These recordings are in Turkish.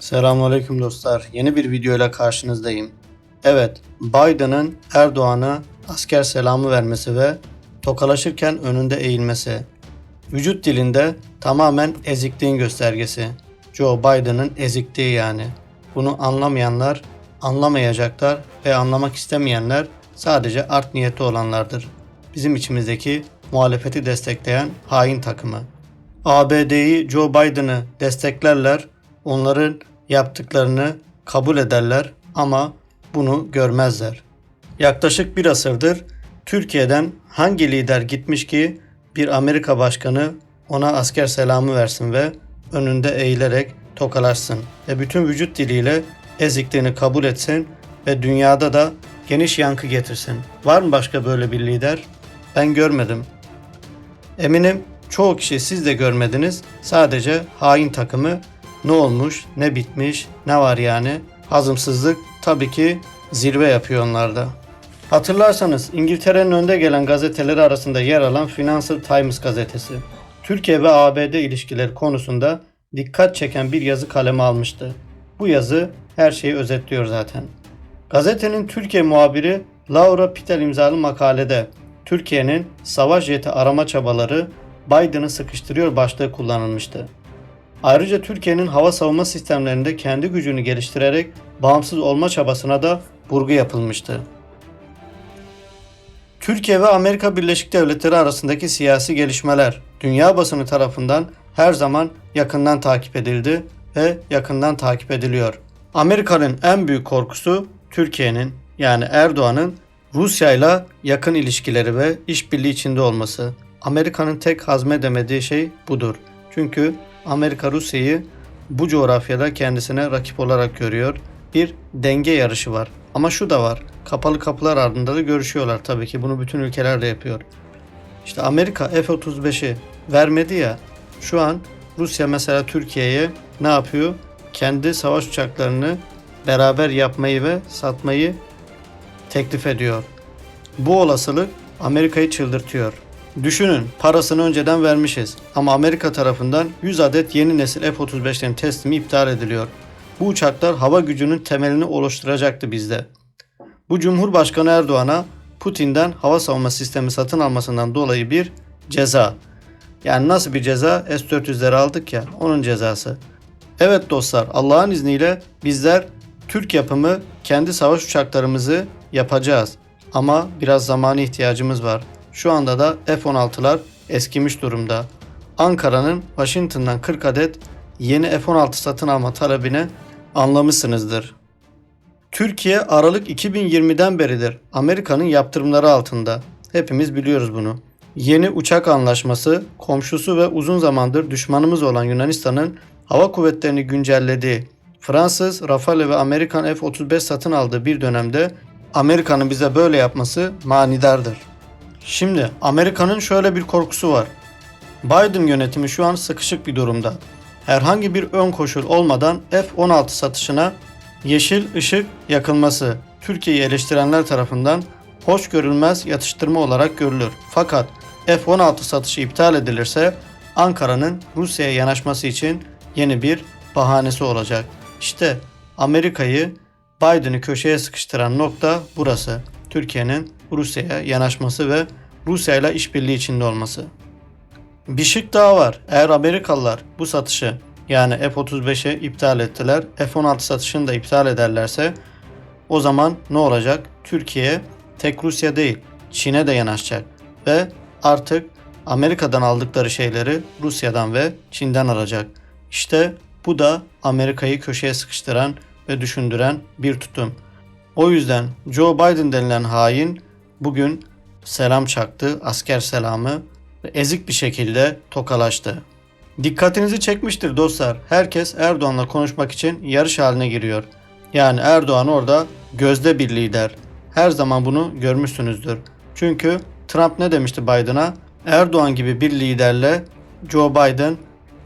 Selamünaleyküm dostlar. Yeni bir videoyla karşınızdayım. Evet, Biden'ın Erdoğan'a asker selamı vermesi ve tokalaşırken önünde eğilmesi. Vücut dilinde tamamen ezikliğin göstergesi. Joe Biden'ın ezikliği yani. Bunu anlamayanlar anlamayacaklar ve anlamak istemeyenler sadece art niyeti olanlardır. Bizim içimizdeki muhalefeti destekleyen hain takımı. ABD'yi Joe Biden'ı desteklerler, onların yaptıklarını kabul ederler ama bunu görmezler. Yaklaşık bir asırdır Türkiye'den hangi lider gitmiş ki bir Amerika başkanı ona asker selamı versin ve önünde eğilerek tokalaşsın ve bütün vücut diliyle ezikliğini kabul etsin ve dünyada da geniş yankı getirsin. Var mı başka böyle bir lider? Ben görmedim. Eminim çoğu kişi siz de görmediniz. Sadece hain takımı ne olmuş, ne bitmiş, ne var yani? Hazımsızlık tabii ki zirve yapıyor onlarda. Hatırlarsanız İngiltere'nin önde gelen gazeteleri arasında yer alan Financial Times gazetesi, Türkiye ve ABD ilişkileri konusunda dikkat çeken bir yazı kaleme almıştı. Bu yazı her şeyi özetliyor zaten. Gazetenin Türkiye muhabiri Laura Pitel imzalı makalede Türkiye'nin savaş jeti arama çabaları Biden'ı sıkıştırıyor başlığı kullanılmıştı. Ayrıca Türkiye'nin hava savunma sistemlerinde kendi gücünü geliştirerek bağımsız olma çabasına da vurgu yapılmıştı. Türkiye ve Amerika Birleşik Devletleri arasındaki siyasi gelişmeler dünya basını tarafından her zaman yakından takip edildi ve yakından takip ediliyor. Amerika'nın en büyük korkusu Türkiye'nin yani Erdoğan'ın Rusya ile yakın ilişkileri ve işbirliği içinde olması. Amerika'nın tek hazmedemediği şey budur. Çünkü Amerika Rusya'yı bu coğrafyada kendisine rakip olarak görüyor. Bir denge yarışı var. Ama şu da var. Kapalı kapılar ardında da görüşüyorlar tabii ki. Bunu bütün ülkeler de yapıyor. İşte Amerika F-35'i vermedi ya. Şu an Rusya mesela Türkiye'ye ne yapıyor? Kendi savaş uçaklarını beraber yapmayı ve satmayı teklif ediyor. Bu olasılık Amerika'yı çıldırtıyor. Düşünün parasını önceden vermişiz ama Amerika tarafından 100 adet yeni nesil F-35'lerin teslimi iptal ediliyor. Bu uçaklar hava gücünün temelini oluşturacaktı bizde. Bu Cumhurbaşkanı Erdoğan'a Putin'den hava savunma sistemi satın almasından dolayı bir ceza. Yani nasıl bir ceza? S-400'leri aldık ya onun cezası. Evet dostlar Allah'ın izniyle bizler Türk yapımı kendi savaş uçaklarımızı yapacağız. Ama biraz zamana ihtiyacımız var. Şu anda da F-16'lar eskimiş durumda. Ankara'nın Washington'dan 40 adet yeni F-16 satın alma talebini anlamışsınızdır. Türkiye Aralık 2020'den beridir Amerika'nın yaptırımları altında. Hepimiz biliyoruz bunu. Yeni uçak anlaşması, komşusu ve uzun zamandır düşmanımız olan Yunanistan'ın hava kuvvetlerini güncellediği, Fransız, Rafale ve Amerikan F-35 satın aldığı bir dönemde Amerika'nın bize böyle yapması manidardır. Şimdi Amerika'nın şöyle bir korkusu var. Biden yönetimi şu an sıkışık bir durumda. Herhangi bir ön koşul olmadan F-16 satışına yeşil ışık yakılması Türkiye'yi eleştirenler tarafından hoş görülmez yatıştırma olarak görülür. Fakat F-16 satışı iptal edilirse Ankara'nın Rusya'ya yanaşması için yeni bir bahanesi olacak. İşte Amerika'yı Biden'ı köşeye sıkıştıran nokta burası. Türkiye'nin Rusya'ya yanaşması ve Rusya ile işbirliği içinde olması. Bir şık daha var. Eğer Amerikalılar bu satışı yani F-35'i iptal ettiler, F-16 satışını da iptal ederlerse o zaman ne olacak? Türkiye tek Rusya değil, Çin'e de yanaşacak ve artık Amerika'dan aldıkları şeyleri Rusya'dan ve Çin'den alacak. İşte bu da Amerika'yı köşeye sıkıştıran ve düşündüren bir tutum. O yüzden Joe Biden denilen hain bugün selam çaktı, asker selamı ve ezik bir şekilde tokalaştı. Dikkatinizi çekmiştir dostlar. Herkes Erdoğan'la konuşmak için yarış haline giriyor. Yani Erdoğan orada gözde bir lider. Her zaman bunu görmüşsünüzdür. Çünkü Trump ne demişti Biden'a? Erdoğan gibi bir liderle Joe Biden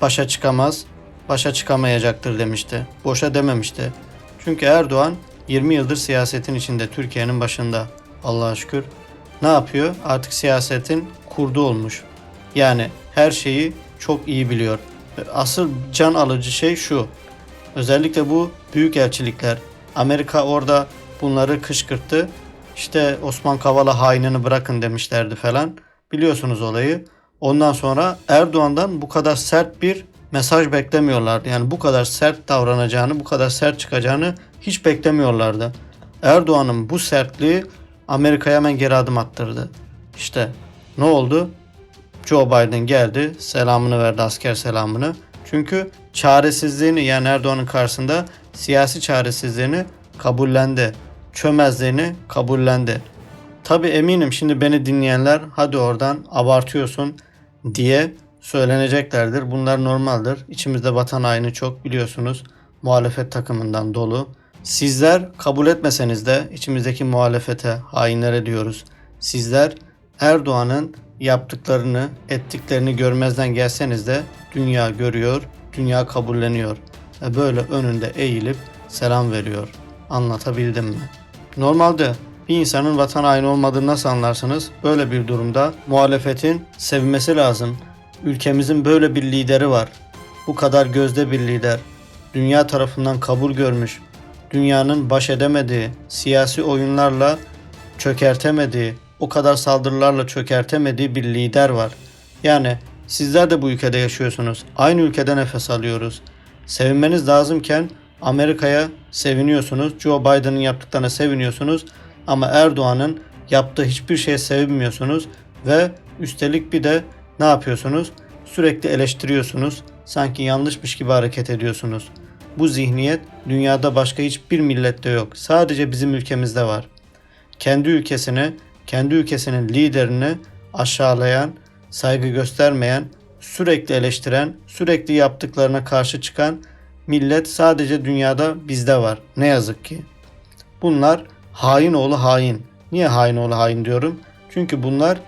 başa çıkamaz, başa çıkamayacaktır demişti. Boşa dememişti. Çünkü Erdoğan 20 yıldır siyasetin içinde Türkiye'nin başında. Allah'a şükür. Ne yapıyor? Artık siyasetin kurdu olmuş. Yani her şeyi çok iyi biliyor. Asıl can alıcı şey şu. Özellikle bu büyük elçilikler. Amerika orada bunları kışkırttı. İşte Osman Kavala hainini bırakın demişlerdi falan. Biliyorsunuz olayı. Ondan sonra Erdoğan'dan bu kadar sert bir mesaj beklemiyorlardı. Yani bu kadar sert davranacağını, bu kadar sert çıkacağını hiç beklemiyorlardı. Erdoğan'ın bu sertliği Amerika'ya hemen geri adım attırdı. İşte ne oldu? Joe Biden geldi, selamını verdi, asker selamını. Çünkü çaresizliğini yani Erdoğan'ın karşısında siyasi çaresizliğini kabullendi. Çömezliğini kabullendi. Tabi eminim şimdi beni dinleyenler hadi oradan abartıyorsun diye söyleneceklerdir. Bunlar normaldir. İçimizde vatan haini çok biliyorsunuz. Muhalefet takımından dolu. Sizler kabul etmeseniz de içimizdeki muhalefete, hainlere diyoruz. Sizler Erdoğan'ın yaptıklarını, ettiklerini görmezden gelseniz de dünya görüyor, dünya kabulleniyor. Ve böyle önünde eğilip selam veriyor. Anlatabildim mi? Normalde bir insanın vatan haini olmadığını nasıl anlarsınız? Böyle bir durumda muhalefetin sevmesi lazım. Ülkemizin böyle bir lideri var. Bu kadar gözde bir lider. Dünya tarafından kabul görmüş. Dünyanın baş edemediği, siyasi oyunlarla çökertemediği, o kadar saldırılarla çökertemediği bir lider var. Yani sizler de bu ülkede yaşıyorsunuz. Aynı ülkede nefes alıyoruz. Sevinmeniz lazımken Amerika'ya seviniyorsunuz. Joe Biden'ın yaptıklarına seviniyorsunuz. Ama Erdoğan'ın yaptığı hiçbir şeye sevinmiyorsunuz. Ve üstelik bir de ne yapıyorsunuz? Sürekli eleştiriyorsunuz. Sanki yanlışmış gibi hareket ediyorsunuz. Bu zihniyet dünyada başka hiçbir millette yok. Sadece bizim ülkemizde var kendi ülkesini, kendi ülkesinin liderini aşağılayan, saygı göstermeyen, sürekli eleştiren, sürekli yaptıklarına karşı çıkan millet sadece dünyada bizde var. Ne yazık ki. Bunlar hain oğlu hain. Niye hain oğlu hain diyorum? Çünkü bunlar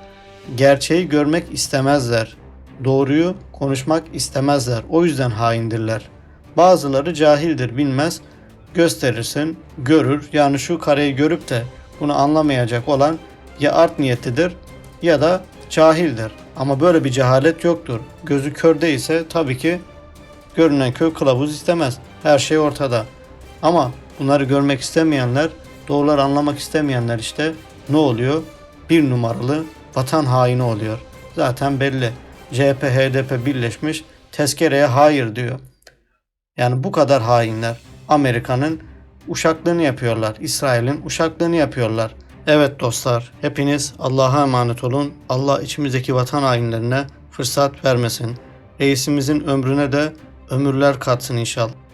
gerçeği görmek istemezler. Doğruyu konuşmak istemezler. O yüzden haindirler. Bazıları cahildir, bilmez. Gösterirsin, görür. Yani şu kareyi görüp de bunu anlamayacak olan ya art niyetlidir ya da cahildir. Ama böyle bir cehalet yoktur. Gözü kör değilse tabii ki görünen köy kılavuz istemez. Her şey ortada. Ama bunları görmek istemeyenler, doğruları anlamak istemeyenler işte ne oluyor? Bir numaralı vatan haini oluyor. Zaten belli. CHP, HDP birleşmiş tezkereye hayır diyor. Yani bu kadar hainler Amerika'nın uşaklığını yapıyorlar. İsrail'in uşaklığını yapıyorlar. Evet dostlar, hepiniz Allah'a emanet olun. Allah içimizdeki vatan hainlerine fırsat vermesin. Reisimizin ömrüne de ömürler katsın inşallah.